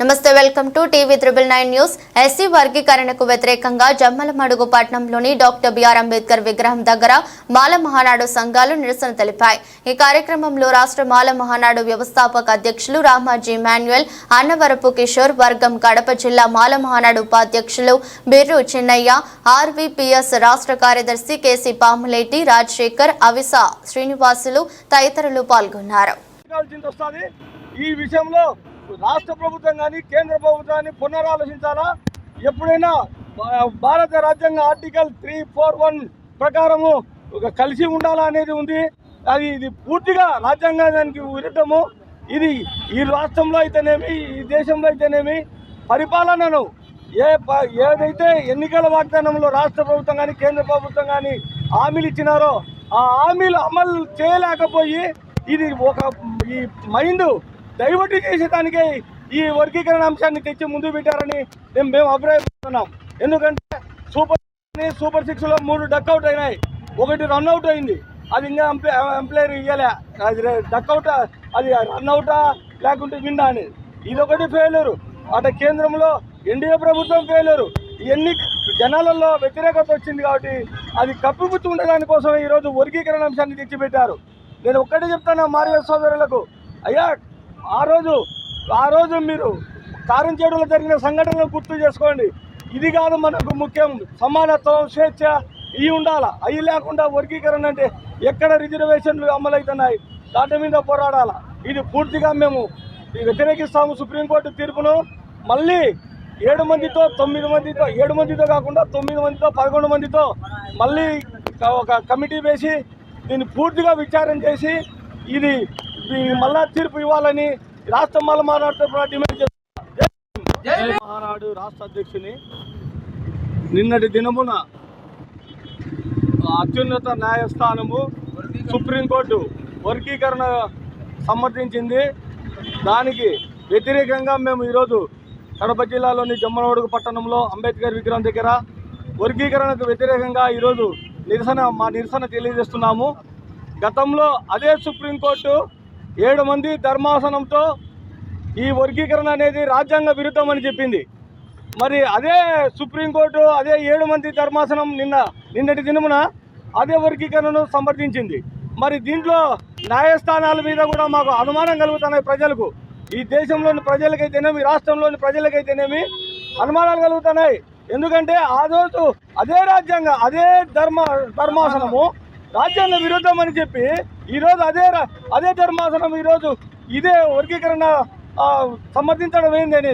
నమస్తే welcome to TV triple nine news. SC వర్గీకరణకు వ్యతిరేకంగా జమ్మలమడుగు పట్టణంలోని డాక్టర్ బిఆర్ అంబేద్కర్ విగ్రహం దగ్గర మాల మహానాడు సంఘాలు నిరసన తెలిపాయి. ఈ కార్యక్రమంలో రాష్ట్ర మాల మహానాడు వ్యవస్థాపక అధ్యక్షులు రామాజీ మాన్యుయల్ అన్నవరపు కిషోర్ వర్గం కడప జిల్లా మాల మహానాడు ఉపాధ్యక్షులు బిర్రు చిన్నయ్య ఆర్వీపీఎస్ రాష్ట్ర కార్యదర్శి కేసీ పాములేటి రాజశేఖర్ అవిసా శ్రీనివాసులు తదితరులు పాల్గొన్నారు. ఈ విషయంలో రాష్ట్ర ప్రభుత్వం కానీ కేంద్ర ప్రభుత్వాన్ని పునరాలోచించాలా? ఎప్పుడైనా భారత రాజ్యాంగ ఆర్టికల్ త్రీ ఫోర్ వన్ ప్రకారము ఒక కలిసి ఉండాలా అనేది ఉంది. అది ఇది పూర్తిగా రాజ్యాంగానికి విరుద్ధము. ఇది ఈ రాష్ట్రంలో అయితేనేమి ఈ దేశంలో అయితేనేమి పరిపాలనను ఏ ప- ఏదైతే ఎన్నికల వాగ్దానంలో రాష్ట్ర ప్రభుత్వం కానీ కేంద్ర ప్రభుత్వం కానీ హామీలు ఇచ్చినారో ఆ హామీలు అమలు చేయలేకపోయి ఇది ఒక ఈ మైండ్ డైవర్ట్ చేసేదానికే ఈ వర్గీకరణ అంశాన్ని తెచ్చి ముందు పెట్టారని మేము మేము అభిప్రాయపడుతున్నాం. ఎందుకంటే సూపర్ సూపర్ సిక్స్లో మూడు డక్అవుట్ అయినాయి. ఒకటి రన్ అవుట్ అయింది. అది ఇంకా ఎంప్లాయర్ ఇవ్వలే అది డక్అవుట్ అది రన్ అవుటా లేకుంటే విన్నా అని. ఇదొకటి ఫెయిల్యూరు అటు కేంద్రంలో ఎన్డీఏ ప్రభుత్వం ఫెయిల్యూరు ఎన్ని జనాలలో వ్యతిరేకత వచ్చింది కాబట్టి అది కప్పిపుచ్చి ఉండడాని ఈరోజు వర్గీకరణ అంశాన్ని తెచ్చిపెట్టారు. నేను ఒక్కటే చెప్తాను మారియ సోదరులకు. అయ్యా ఆ రోజు ఆ రోజు మీరు కారంచేడులో జరిగిన సంఘటనలు గుర్తు చేసుకోండి. ఇది కాదు మనకు ముఖ్యం. సమానత్వం స్వేచ్ఛ ఇవి ఉండాలి? అవి లేకుండా వర్గీకరణ అంటే ఎక్కడ రిజర్వేషన్లు అమలవుతున్నాయి? దాని మీద పోరాడాలా? ఇది పూర్తిగా మేము వ్యతిరేకిస్తాము సుప్రీంకోర్టు తీర్పును. మళ్ళీ ఏడు మందితో తొమ్మిది మందితో ఏడు మందితో కాకుండా తొమ్మిది మందితో పదకొండు మందితో మళ్ళీ ఒక కమిటీ వేసి దీన్ని పూర్తిగా విచారణ చేసి ఇది మళ్ళా తీర్పు ఇవ్వాలని రాష్ట్ర మల్ల మాట్లాడుతూ డిమాండ్ చేస్తున్నారు. మహానాడు రాష్ట్ర అధ్యక్షుని. నిన్నటి దినమున అత్యున్నత న్యాయస్థానము సుప్రీంకోర్టు వర్గీకరణ సమర్థించింది. దానికి వ్యతిరేకంగా మేము ఈరోజు కడప జిల్లాలోని జమ్మలమడుగు పట్టణంలో అంబేద్కర్ విగ్రహం దగ్గర వర్గీకరణకు వ్యతిరేకంగా ఈరోజు నిరసన మా నిరసన తెలియజేస్తున్నాము. గతంలో అదే సుప్రీంకోర్టు ఏడు మంది ధర్మాసనంతో ఈ వర్గీకరణ అనేది రాజ్యాంగ విరుద్ధం అని చెప్పింది. మరి అదే సుప్రీంకోర్టు అదే ఏడు మంది ధర్మాసనం నిన్న నిన్నటి దినమున అదే వర్గీకరణను సమర్థించింది. మరి దీంట్లో న్యాయస్థానాల మీద కూడా మాకు అనుమానం కలుగుతున్నాయి ప్రజలకు. ఈ దేశంలోని ప్రజలకైతేనేమి రాష్ట్రంలోని ప్రజలకైతేనేమి అనుమానాలు కలుగుతున్నాయి. ఎందుకంటే ఆ రోజు అదే రాజ్యాంగ అదే ధర్మ ధర్మాసనము రాజ్యాంగ విరుద్ధం అని చెప్పి ఈరోజు అదే రా- అదే ధర్మాసనం ఈరోజు ఇదే వర్గీకరణ ఆ, సమర్థించడం ఏంది అనేది